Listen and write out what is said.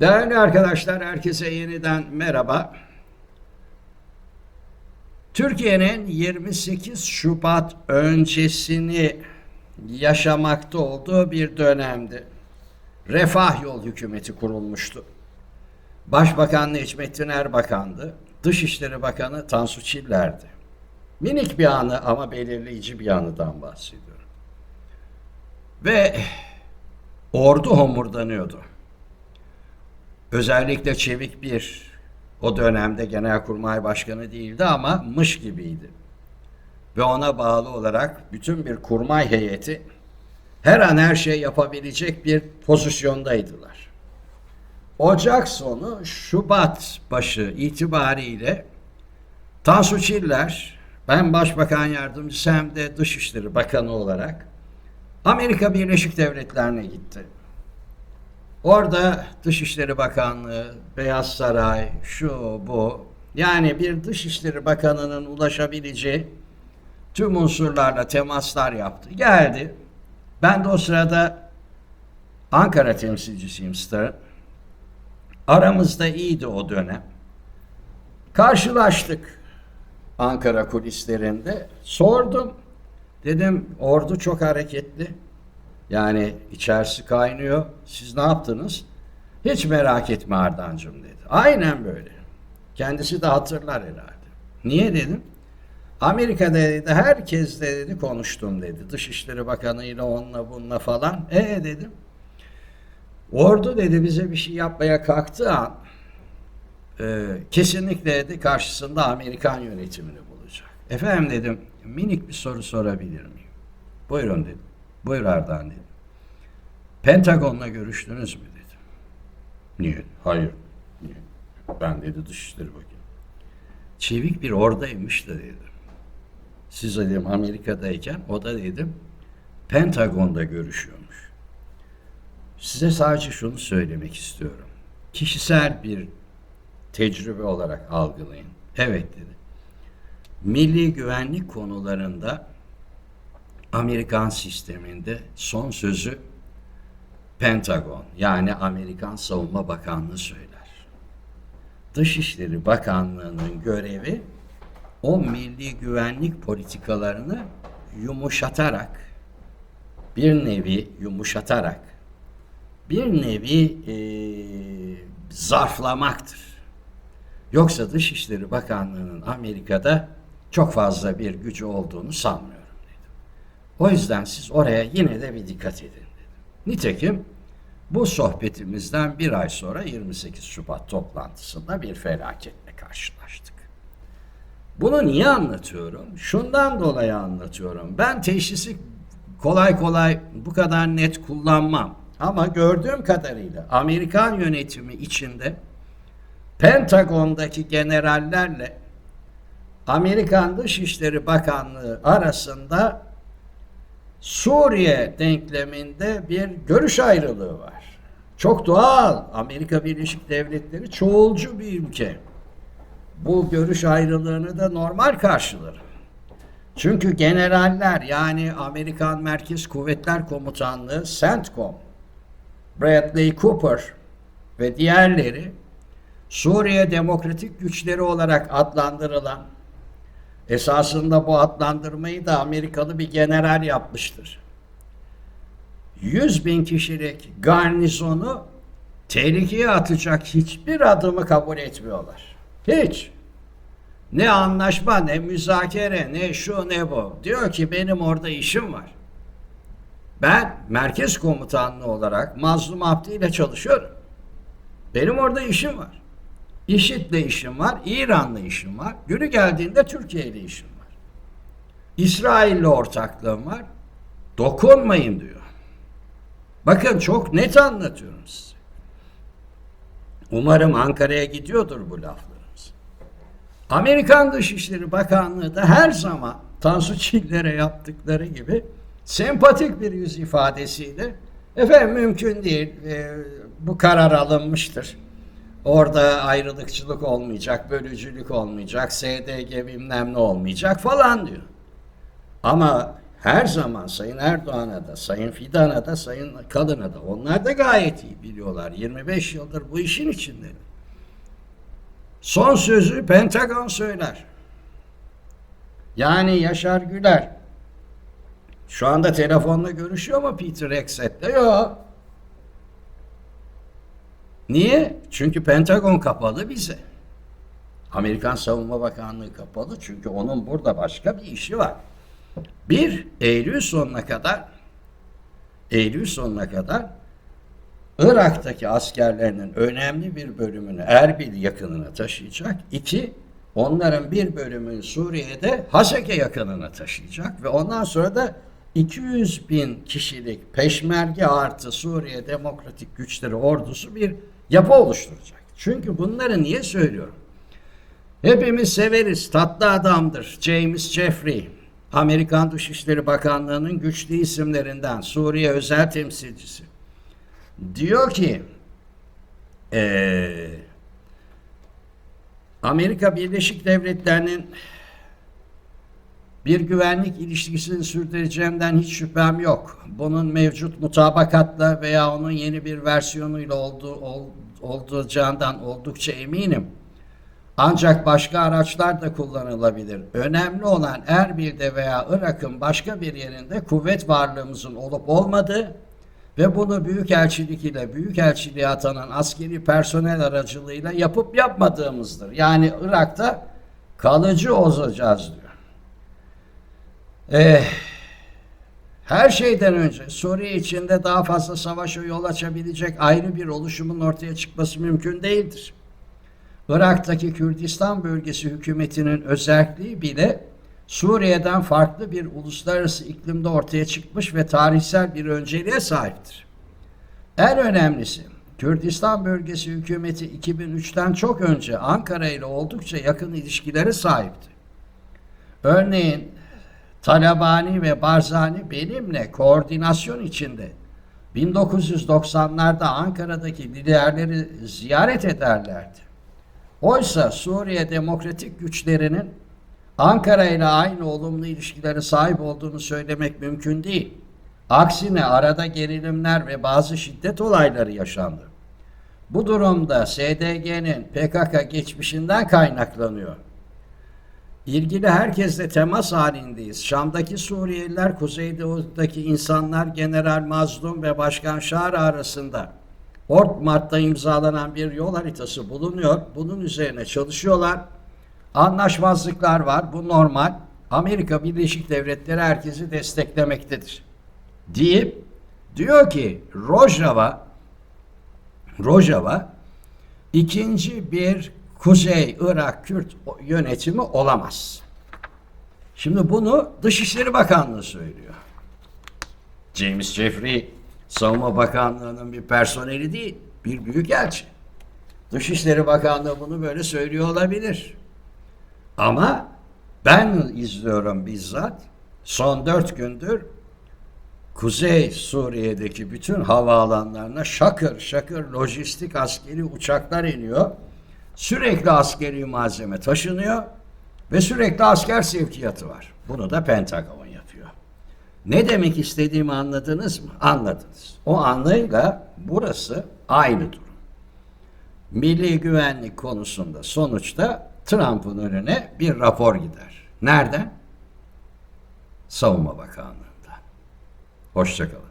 Değerli arkadaşlar, herkese yeniden merhaba. Türkiye'nin 28 Şubat öncesini yaşamakta olduğu bir dönemdi. Refah Yol Hükümeti kurulmuştu. Başbakan Necmettin Erbakan'dı. Dışişleri Bakanı Tansu Çiller'di. Minik bir anı ama belirleyici bir anıdan bahsediyorum. Ve ordu homurdanıyordu. Özellikle Çevik bir o dönemde Genelkurmay Başkanı değildi ama mış gibiydi. Ve ona bağlı olarak bütün bir kurmay heyeti her an her şey yapabilecek bir pozisyondaydılar. Ocak sonu Şubat başı itibariyle Tansu Çiller, ben Başbakan Yardımcısı hem de Dışişleri Bakanı olarak Amerika Birleşik Devletleri'ne gitti. Orada Dışişleri Bakanlığı, Beyaz Saray, şu bu yani bir Dışişleri Bakanı'nın ulaşabileceği tüm unsurlarla temaslar yaptı. Geldi. Ben de o sırada Ankara temsilcisiyim Star'ın. Aramızda iyiydi o dönem. Karşılaştık Ankara kulislerinde. Sordum. Dedim ordu çok hareketli. Yani içerisi kaynıyor. Siz ne yaptınız? Hiç merak etme Ardancığım dedi. Aynen böyle. Kendisi de hatırlar herhalde. Niye dedim? Amerika'da dedi herkesle dedi konuştum dedi. Dışişleri Bakanı'yla onunla bununla falan. E dedim. Ordu dedi bize bir şey yapmaya kalktığı an e, kesinlikle dedi karşısında Amerikan yönetimini bulacak. Efendim dedim minik bir soru sorabilir miyim? Buyurun dedim. Buyur Ardahan dedim. Pentagon'la görüştünüz mü dedim. Niye? Hayır. Niye? Ben dedi Dışişleri Bakanı. Çevik bir oradaymış da dedim. Siz dedim Amerika'dayken o da dedim Pentagon'da görüşüyormuş. Size sadece şunu söylemek istiyorum. Kişisel bir tecrübe olarak algılayın. Evet dedi. Milli güvenlik konularında Amerikan sisteminde son sözü Pentagon yani Amerikan Savunma Bakanlığı söyler. Dışişleri Bakanlığı'nın görevi o milli güvenlik politikalarını yumuşatarak bir nevi yumuşatarak bir nevi e, zarflamaktır. Yoksa Dışişleri Bakanlığı'nın Amerika'da çok fazla bir gücü olduğunu sanmıyorum. O yüzden siz oraya yine de bir dikkat edin dedim. Nitekim bu sohbetimizden bir ay sonra 28 Şubat toplantısında bir felaketle karşılaştık. Bunu niye anlatıyorum? Şundan dolayı anlatıyorum. Ben teşhisi kolay kolay bu kadar net kullanmam. Ama gördüğüm kadarıyla Amerikan yönetimi içinde Pentagon'daki generallerle Amerikan Dışişleri Bakanlığı arasında Suriye denkleminde bir görüş ayrılığı var. Çok doğal. Amerika Birleşik Devletleri çoğulcu bir ülke. Bu görüş ayrılığını da normal karşılarım. Çünkü generaller yani Amerikan Merkez Kuvvetler Komutanlığı CENTCOM, Bradley Cooper ve diğerleri Suriye Demokratik Güçleri olarak adlandırılan esasında bu adlandırmayı da Amerikalı bir general yapmıştır. 100 bin kişilik garnizonu tehlikeye atacak hiçbir adımı kabul etmiyorlar. Hiç. Ne anlaşma, ne müzakere, ne şu ne bu. Diyor ki benim orada işim var. Ben merkez komutanlığı olarak Mazlum Abdi ile çalışıyorum. Benim orada işim var. İşit'le işim var, İran'la işim var. Günü geldiğinde Türkiye işim var. İsrail'le ortaklığım var. Dokunmayın diyor. Bakın çok net anlatıyorum size. Umarım Ankara'ya gidiyordur bu laflarımız. Amerikan Dışişleri Bakanlığı da her zaman Tansu Çiller'e yaptıkları gibi sempatik bir yüz ifadesiyle efendim mümkün değil e, bu karar alınmıştır. Orada ayrılıkçılık olmayacak, bölücülük olmayacak, SDG bilmem ne olmayacak falan diyor. Ama her zaman Sayın Erdoğan'a da, Sayın Fidan'a da, Sayın Kalın'a da onlar da gayet iyi biliyorlar. 25 yıldır bu işin içinde. Son sözü Pentagon söyler. Yani Yaşar Güler şu anda telefonla görüşüyor mu Peter Hexet'le? Yok. Niye? Çünkü Pentagon kapalı bize. Amerikan Savunma Bakanlığı kapalı çünkü onun burada başka bir işi var. Bir, Eylül sonuna kadar Eylül sonuna kadar Irak'taki askerlerinin önemli bir bölümünü Erbil yakınına taşıyacak. İki, onların bir bölümünü Suriye'de Haseke yakınına taşıyacak ve ondan sonra da 200 bin kişilik peşmerge artı Suriye Demokratik Güçleri ordusu bir yapı oluşturacak. Çünkü bunları niye söylüyorum? Hepimiz severiz. Tatlı adamdır. James Jeffrey. Amerikan Dışişleri Bakanlığı'nın güçlü isimlerinden Suriye özel temsilcisi. Diyor ki eee, Amerika Birleşik Devletleri'nin bir güvenlik ilişkisini sürdüreceğinden hiç şüphem yok. Bunun mevcut mutabakatla veya onun yeni bir versiyonuyla olduğu, ol, olacağından oldukça eminim. Ancak başka araçlar da kullanılabilir. Önemli olan Erbil'de veya Irak'ın başka bir yerinde kuvvet varlığımızın olup olmadığı ve bunu büyükelçilik ile büyükelçiliğe atanan askeri personel aracılığıyla yapıp yapmadığımızdır. Yani Irak'ta kalıcı olacağız diyor. Eh, her şeyden önce Suriye içinde daha fazla savaşa yol açabilecek ayrı bir oluşumun ortaya çıkması mümkün değildir. Irak'taki Kürdistan bölgesi hükümetinin özelliği bile Suriye'den farklı bir uluslararası iklimde ortaya çıkmış ve tarihsel bir önceliğe sahiptir. En önemlisi Kürdistan bölgesi hükümeti 2003'ten çok önce Ankara ile oldukça yakın ilişkileri sahipti. Örneğin Talabani ve Barzani benimle koordinasyon içinde 1990'larda Ankara'daki liderleri ziyaret ederlerdi. Oysa Suriye demokratik güçlerinin Ankara ile aynı olumlu ilişkileri sahip olduğunu söylemek mümkün değil. Aksine arada gerilimler ve bazı şiddet olayları yaşandı. Bu durumda SDG'nin PKK geçmişinden kaynaklanıyor. İlgili herkesle temas halindeyiz. Şam'daki Suriyeliler, Kuzeydoğu'daki insanlar General Mazlum ve Başkan Şara arasında Ort Mart'ta imzalanan bir yol haritası bulunuyor. Bunun üzerine çalışıyorlar. Anlaşmazlıklar var. Bu normal. Amerika Birleşik Devletleri herkesi desteklemektedir. Deyip diyor ki Rojava Rojava ikinci bir Kuzey Irak Kürt yönetimi olamaz. Şimdi bunu Dışişleri Bakanlığı söylüyor. James Jeffrey Savunma Bakanlığı'nın bir personeli değil, bir büyükelçi. Dışişleri Bakanlığı bunu böyle söylüyor olabilir. Ama ben izliyorum bizzat. Son dört gündür Kuzey Suriye'deki bütün havaalanlarına şakır şakır lojistik askeri uçaklar iniyor. Sürekli askeri malzeme taşınıyor ve sürekli asker sevkiyatı var. Bunu da Pentagon yapıyor. Ne demek istediğimi anladınız mı? Anladınız. O anlayla burası aynı durum. Milli güvenlik konusunda sonuçta Trump'ın önüne bir rapor gider. Nereden? Savunma Bakanlığı'ndan. Hoşçakalın.